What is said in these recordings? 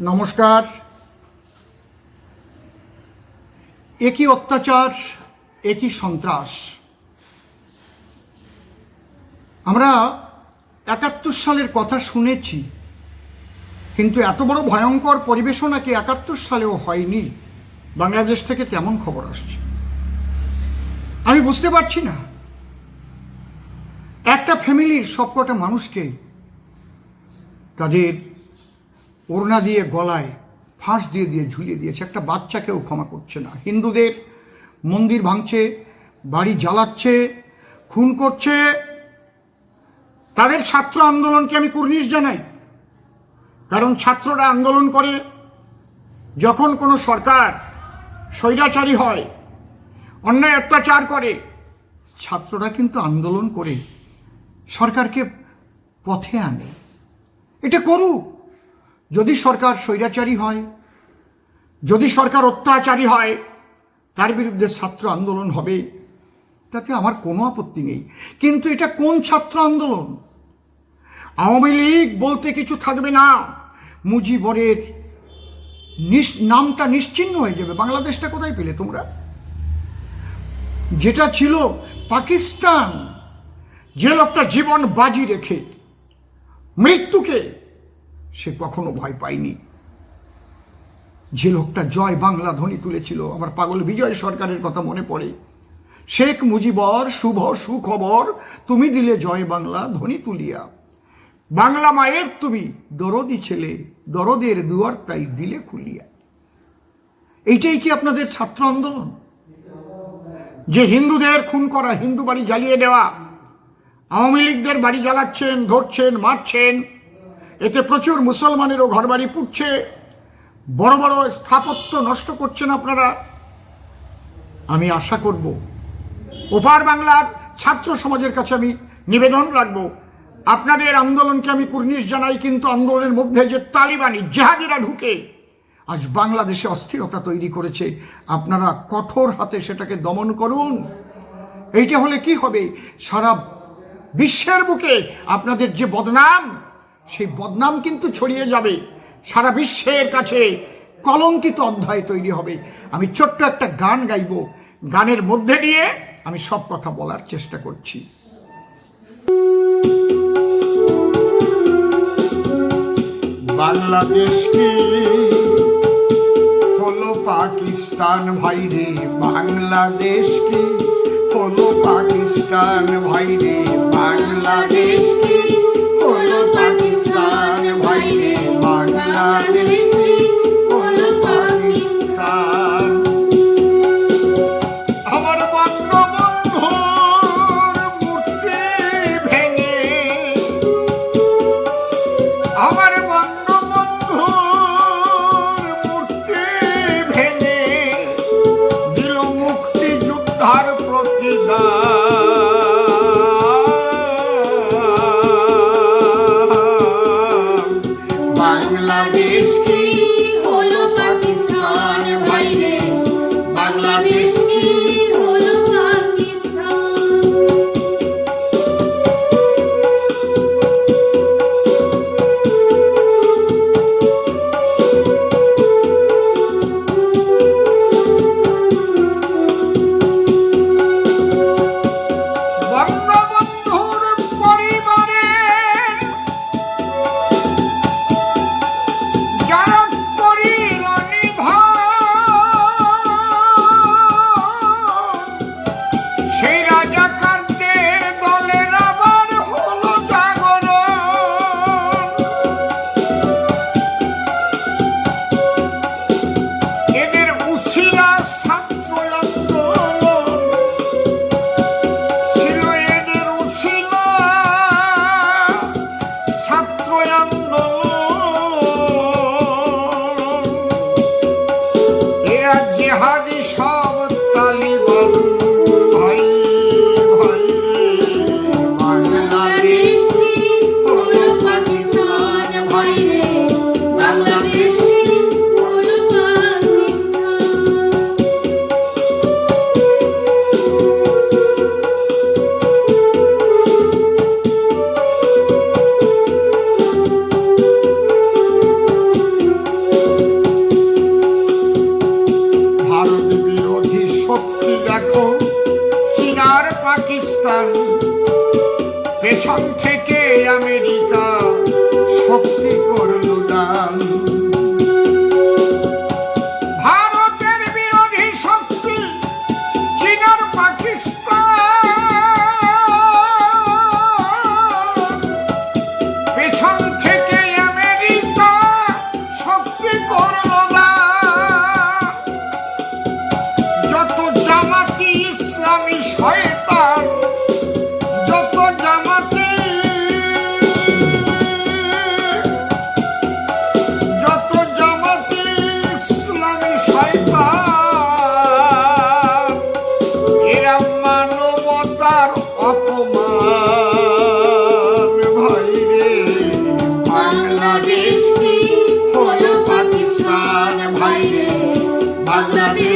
নমস্কার। একই অত্যাচার, একই সন্ত্রাস। আমরা একাত্তর সালের কথা শুনেছি, কিন্তু এত বড় ভয়ঙ্কর পরিবেশও নাকি একাত্তর সালেও হয়নি। বাংলাদেশ থেকে তেমন খবর আসছে। আমি বুঝতে পারছি না, একটা ফ্যামিলির সবকটা মানুষকে তাদের ওড়না দিয়ে গলায় ফাঁস দিয়ে দিয়ে ঝুলিয়ে দিয়েছে। একটা বাচ্চাকেও ক্ষমা করছে না। হিন্দুদের মন্দির ভাঙছে, বাড়ি জ্বালাচ্ছে, খুন করছে। তাদের ছাত্র আন্দোলনকে আমি কুর্নিশ জানাই। কারণ ছাত্ররা আন্দোলন করে যখন কোনো সরকার স্বৈরাচারী হয়, অন্যায় অত্যাচার করে, ছাত্ররা কিন্তু আন্দোলন করে সরকারকে পথে আনে। এটা করুক। যদি সরকার স্বৈরাচারী হয়, যদি সরকার অত্যাচারী হয়, তার বিরুদ্ধে ছাত্র আন্দোলন হবে, তাতে আমার কোনো আপত্তি নেই। কিন্তু এটা কোন ছাত্র আন্দোলন? আওয়ামী লীগ বলতে কিছু থাকবে না। মুজিবরের নামটা নিশ্চিহ্ন হয়ে যাবে। বাংলাদেশটা কোথায় পেলে তোমরা? যেটা ছিল পাকিস্তান, যে লোকটা জীবন বাজি রেখে মৃত্যুকে সে কখনো ভয় পায়নি। যে লোকটা জয় বাংলা ধ্বনি তুলেছিল, আমার পাগল বিজয় সরকারের কথা মনে পড়ে। শেখ মুজিবর শুভ সুখবর, তুমি দিলে জয় বাংলা ধ্বনি তুলিয়া। বাংলা মায়ের তুমি দরদি ছেলে, দরদের দুয়ার তাই দিলে খুলিয়া। এইটাই কি আপনাদের ছাত্র আন্দোলন? যে হিন্দুদের খুন করা, হিন্দু বাড়ি জ্বালিয়ে দেওয়া, আওয়ামী লীগদের বাড়ি জ্বালাচ্ছেন, ধরছেন, মারছেন এতে প্রচুর মুসলমানেরও ঘরবাড়ি পুড়ছে, বড় বড় স্থাপত্য নষ্ট করছেন আপনারা। আমি আশা করব, ওপার বাংলার ছাত্র সমাজের কাছে আমি নিবেদন রাখব। আপনাদের আন্দোলনকে আমি কুর্নিশ জানাই, কিন্তু আন্দোলনের মধ্যে যে তালিবানি জাহাদিরা ঢুকে, আজ বাংলাদেশে অস্থিরতা তৈরি করেছে। আপনারা কঠোর হাতে সেটাকে দমন করুন। এইটা হলে কি হবে? সারা বিশ্বের বুকে আপনাদের যে বদনাম সেই বদনাম কিন্তু ছড়িয়ে যাবে। সারা বিশ্বের কাছে কলঙ্কিত অধ্যায় তৈরি হবে। আমি ছোট্ট একটা গান গাইব। গানের মধ্যে দিয়ে আমি সব কথা বলার চেষ্টা করছি। বাংলাদেশ কি? হলো পাকিস্তান ভাই রে। বাংলাদেশ কি? হলো পাকিস্তান ভাই রে। বাংলাদেশ কি? বাংলাদেশ কি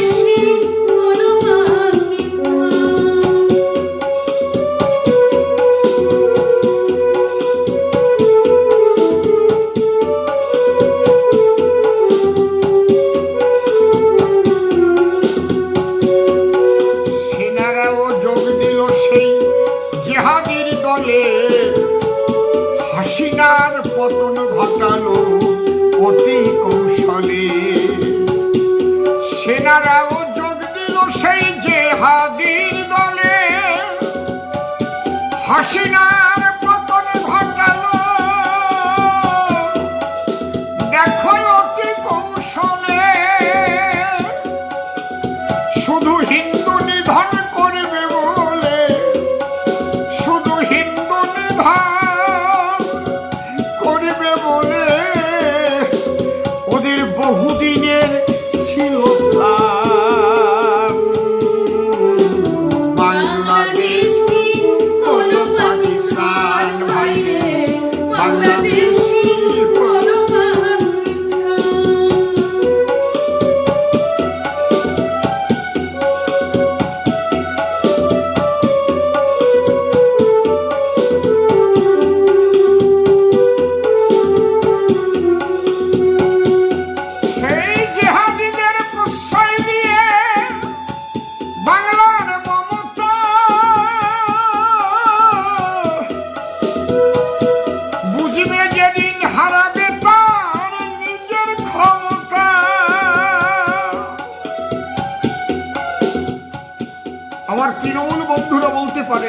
বাংলাদেশ কি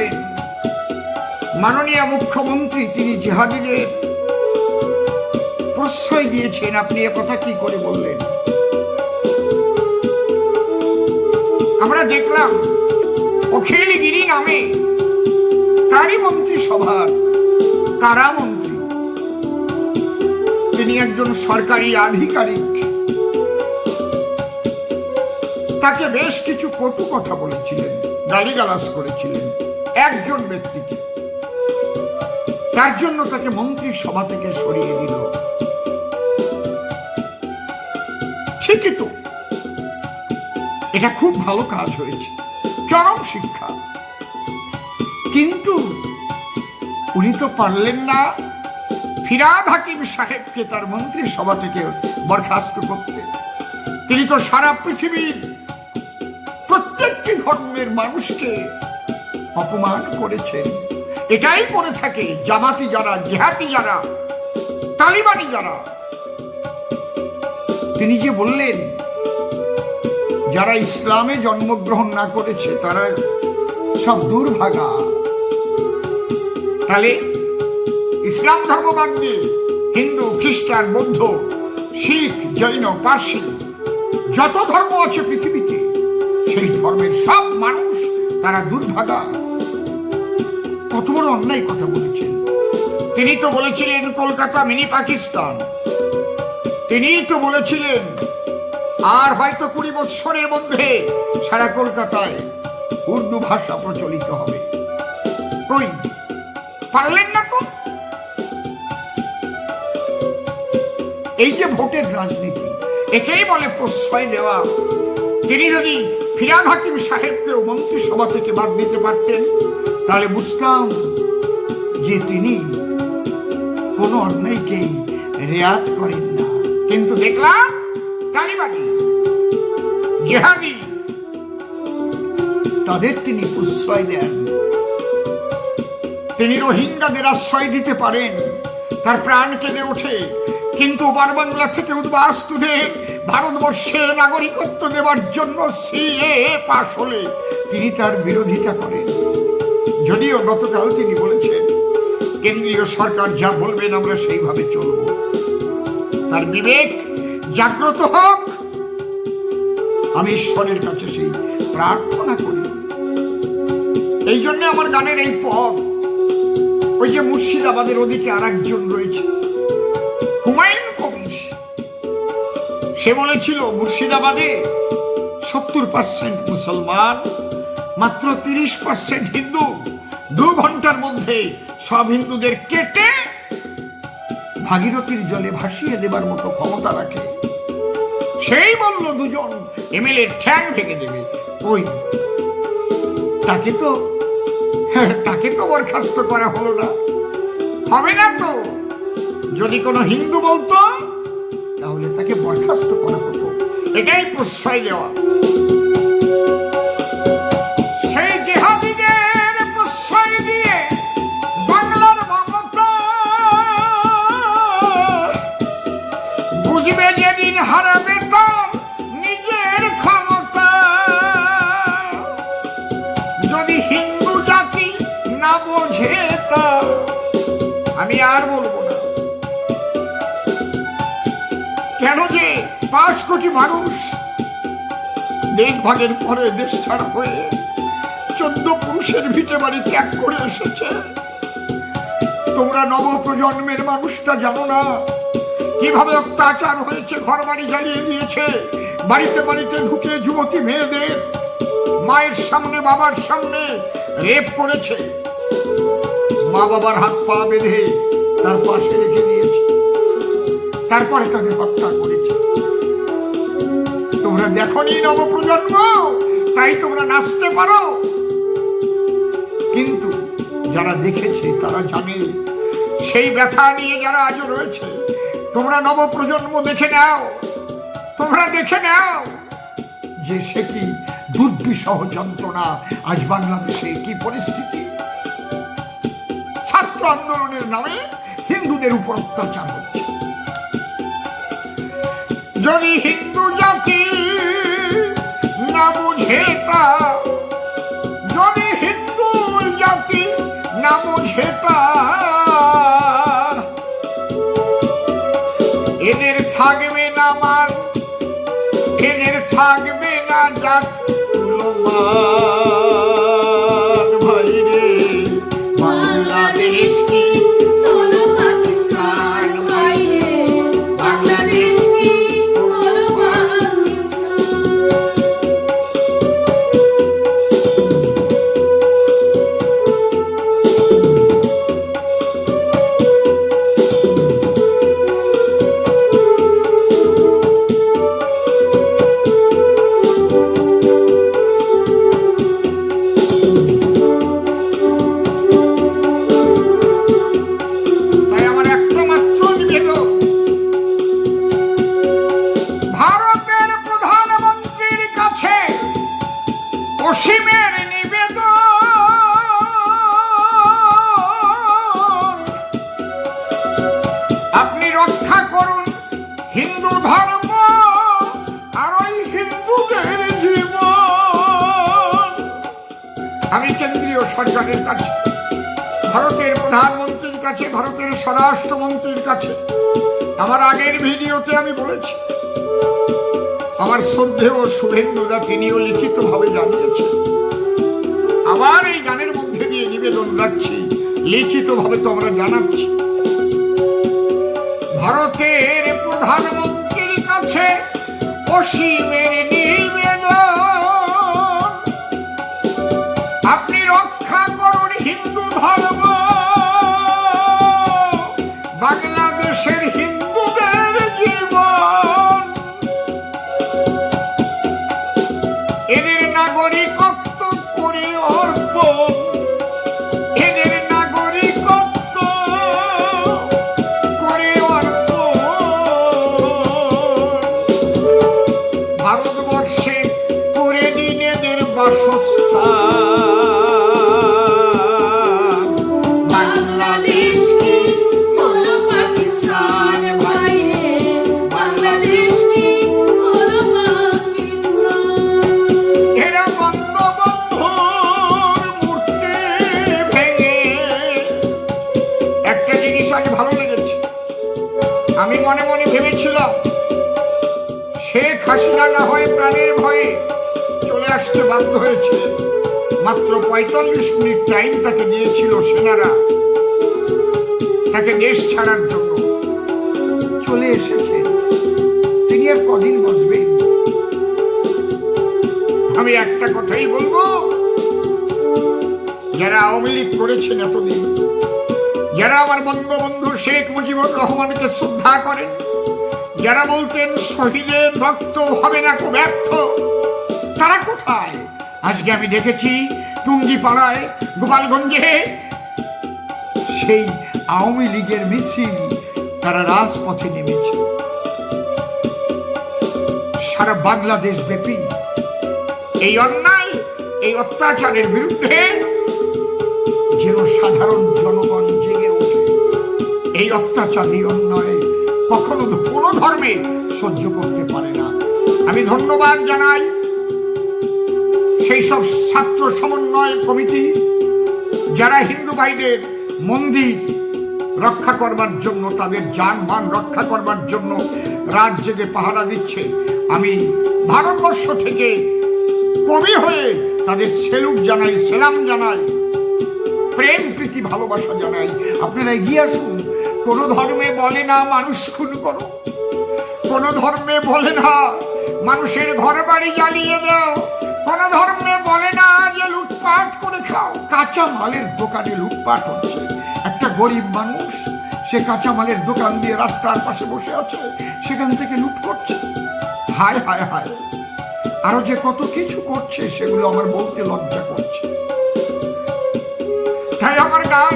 পারেন মাননীয় মুখ্যমন্ত্রী, তিনি জেহাদিদের প্রশ্রয় দিয়েছেন। আপনি কথা কি করে বললেন? আমরা দেখলাম, অখিলগিরি নামে তারই মন্ত্রী সভার কারামন্ত্রী তিনি একজন সরকারি আধিকারিক। তাকে বেশ কিছু কটু কথা বলেছিলেন, গালিগালাজ করেছিলেন। একজন ব্যক্তিকে। তার জন্য তাকে মন্ত্রী সভা থেকে সরিয়ে দিল। ঠিকই তো। এটা খুব ভালো কাজ হয়েছে। চরম শিক্ষা। কিন্তু উনি তো পারলেন না। ফিরাদ হাকিম সাহেবকে তার মন্ত্রী সভা থেকে বরখাস্ত করতে। তিনি তো সারা পৃথিবীর প্রত্যেকটি ধর্মের মানুষকে অপমান করেছেন এটাই করে থাকে জামাতি যারা জেহাতি যারা, তালিবানি যারা। তিনি যে বললেন, যারা ইসলামে জন্মগ্রহণ না করেছে, তারা সব দুর্ভাগা। তাহলে ইসলাম ধর্ম বাদ হিন্দু, খ্রিস্টান, বৌদ্ধ, শিখ, জৈন, পার্সি, যত ধর্ম আছে পৃথিবীতে, সেই ধর্মের সব মানুষ তারা দুর্ভাগা। কত বড় অন্যায় কথা বলেছেন। তিনি তো বলেছিলেন, কলকাতা মিনি পাকিস্তান। তিনিই তো বলেছিলেন, আর হয়তো কুড়ি বৎসরের মধ্যে সারা কলকাতায় উর্দু ভাষা প্রচলিত হবে। কই, পারলেন না তো? এই যে ভোটের রাজনীতি, একেই বলে প্রশ্রয় দেওয়া। তিনি যদি ফিরাদ হাকিম সাহেবকেও মন্ত্রিসভা থেকে বাদ দিতে পারতেন তাহলে বুঝতাম যে তিনি কোনো অন্যায়কেই রেয়াত করেন না। কিন্তু দেখলাম তালিবানি জেহাদি, তাদের তিনি প্রশ্রয় দেন। তিনি রোহিঙ্গাদের আশ্রয় দিতে পারেন, তার প্রাণ কেঁদে ওঠে। কিন্তু বার বাংলা থেকে উদ্বাস্তুদের ভারতবর্ষে নাগরিকত্ব দেওয়ার জন্য সিএ পাশ হলে তিনি তার বিরোধিতা করেন। যদিও গতকাল তিনি বলেছেন, কেন্দ্রীয় সরকার যা বলবেন আমরা সেইভাবে চলব। তার বিবেক জাগ্রত হোক। আমি ঈশ্বরের কাছে সেই প্রার্থনা করি। এই জন্য আমার গানের এই পথ ওই যে মুর্শিদাবাদের ওদিকে আর একজন রয়েছে, হুমায়ুন কবির সে বলেছিল, মুর্শিদাবাদে সত্তর পার্সেন্ট মুসলমান মাত্র তিরিশ পার্সেন্ট হিন্দু। দু ঘণ্টার মধ্যে সব হিন্দুদের কেটে ভাগীরথীর জলে ভাসিয়ে দেবার মতো ক্ষমতা রাখে। সেই বলল দুজন, এমএলএ ঠ্যাং ভেঙে দেবে। ওই, তাকে তো তাকে তো বরখাস্ত করা হলো না। হবে না তো। যদি কোনো হিন্দু বলতো, তাহলে তাকে বরখাস্ত করা হতো। এটাই প্রশ্রয় দেওয়া। আমি আর বলব না। কেন যে পাঁচ কোটি মানুষ দেশ ভাগের পরে দেশ ছাড়া হয়ে চোদ্দ পুরুষের ভিটে বাড়ি ত্যাগ করে এসেছে। তোমরা নবপ্রজন্মের মানুষটা জানো না কীভাবে অত্যাচার হয়েছে ঘর বাড়ি জ্বালিয়ে দিয়েছে, বাড়িতে বাড়িতে ঢুকে যুবতী মেয়েদের মায়ের সামনে, বাবার সামনে রেপ করেছে। মা বাবার হাত পা বেঁধে তার পাশে রেখে দিয়েছে। তারপরে তাদের হত্যা করেছে। তোমরা দেখো নি নবপ্রজন্ম? তাই তোমরা নাচতে পারো। কিন্তু যারা দেখেছে, তারা জানে, সেই ব্যথা নিয়ে যারা আজও রয়েছে, তোমরা নবপ্রজন্ম দেখে নাও। তোমরা দেখে নাও যে সে কি দুর্বিষহ যন্ত্রণা আজ বাংলাদেশে কি পরিস্থিতি। ছাত্র আন্দোলনের নামে হিন্দুদের উপর অত্যাচার হচ্ছে। যদি হিন্দু আর ওই হিন্দুদের জীবন। আমি কেন্দ্রীয় সরকারের কাছে, ভারতের প্রধানমন্ত্রীর কাছে, ভারতের স্বরাষ্ট্রমন্ত্রীর কাছে, আমার আগের ভিডিওতে আমি বলেছি, আমার শ্রদ্ধেয় শুভেন্দুদা তিনিও লিখিতভাবে জানিয়েছেন, আবার এই গানের মধ্যে দিয়ে নিবেদন রাখছি, লিখিতভাবে তোমরা জানাচ্ছি। প্রধানমন্ত্রীর কাছে অসীমের বাংলাদেশ কি? হলো ভেঙে। একটা জিনিস আগে ভালো লেগেছে। আমি মনে মনে ভেবেছিলাম, শেখ হাসিনা না প্রাণের ভয়ে চলে আসতে বাধ্য হয়েছিলেন মাত্র পঁয়তাল্লিশ মিনিট টাইম তাকে দিয়েছিল সেনারা। তাকে দেশ ছাড়ার জন্য চলে এসেছেন তিনি আর কদিন বাঁচবেন আমি একটা কথাই বলব। যারা আওয়ামী লীগ করেছেন এতদিন, যারা আমার বঙ্গবন্ধু শেখ মুজিবুর রহমানকে শ্রদ্ধা করেন, যারা বলতেন শহীদের রক্ত হবে না ব্যর্থ, তারা কোথায়? আজকে আমি দেখেছি টুঙ্গিপাড়ায় গোপালগঞ্জে সেই আওয়ামী লীগের মিছিল তারা রাজপথে নেমেছে। সারা বাংলাদেশ ব্যাপী এই অন্যায়, এই অত্যাচারের বিরুদ্ধে যেন সাধারণ জনগণ জেগে ওঠে। এই অত্যাচার এই অন্যায় কখনো কোনো ধর্মে সহ্য করতে পারে না। আমি ধন্যবাদ জানাই সেই সব ছাত্র সমন্বয় কমিটি, যারা হিন্দু ভাইদের মন্দির রক্ষা করবার জন্য, তাদের যান মান রক্ষা করবার জন্য রাত জেগে পাহারা দিচ্ছে। আমি ভারতবর্ষ থেকে কবি হয়ে তাদের সেলুট জানাই, সেলাম জানাই, প্রেম, প্রীতি, ভালোবাসা জানাই। আপনারা এগিয়ে আসুন। কোন ধর্মে বলে না মানুষ খুন করো। কোন ধর্মে বলে না মানুষের ঘর বাড়ি জ্বালিয়ে দাও। কোন ধর্মে বলে না যে লুটপাট করে খাও। কাঁচা মালের দোকানে লুটপাট হচ্ছে। একটা গরিব মানুষ? সে কাঁচামালের দোকান দিয়ে রাস্তার পাশে বসে আছে, সেখান থেকে লুট করছে। হায় হায় হায়। আরও যে কত কিছু করছে, সেগুলো আমার বলতে লজ্জা করছে। তাই আমার গান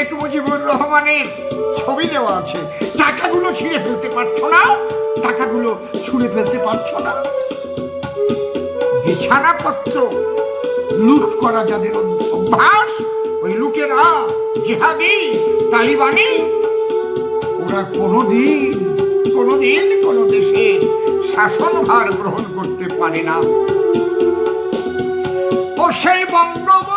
শেখ মুজিবুর রহমানের ছবি দেওয়া আছে। টাকাগুলো ছিঁড়ে ফেলতে পারছ না? টাকাগুলো ছুঁড়ে ফেলতে পারছ না? বিছানাপত্র লুট করা যাদের অভ্যাস, ওই লুটেরা জিহাদি, তালিবানি, ওরা কোনোদিন কোনোদিন কোনো দেশের শাসনভার গ্রহণ করতে পারে না। ও সেই বঙ্গবন্ধু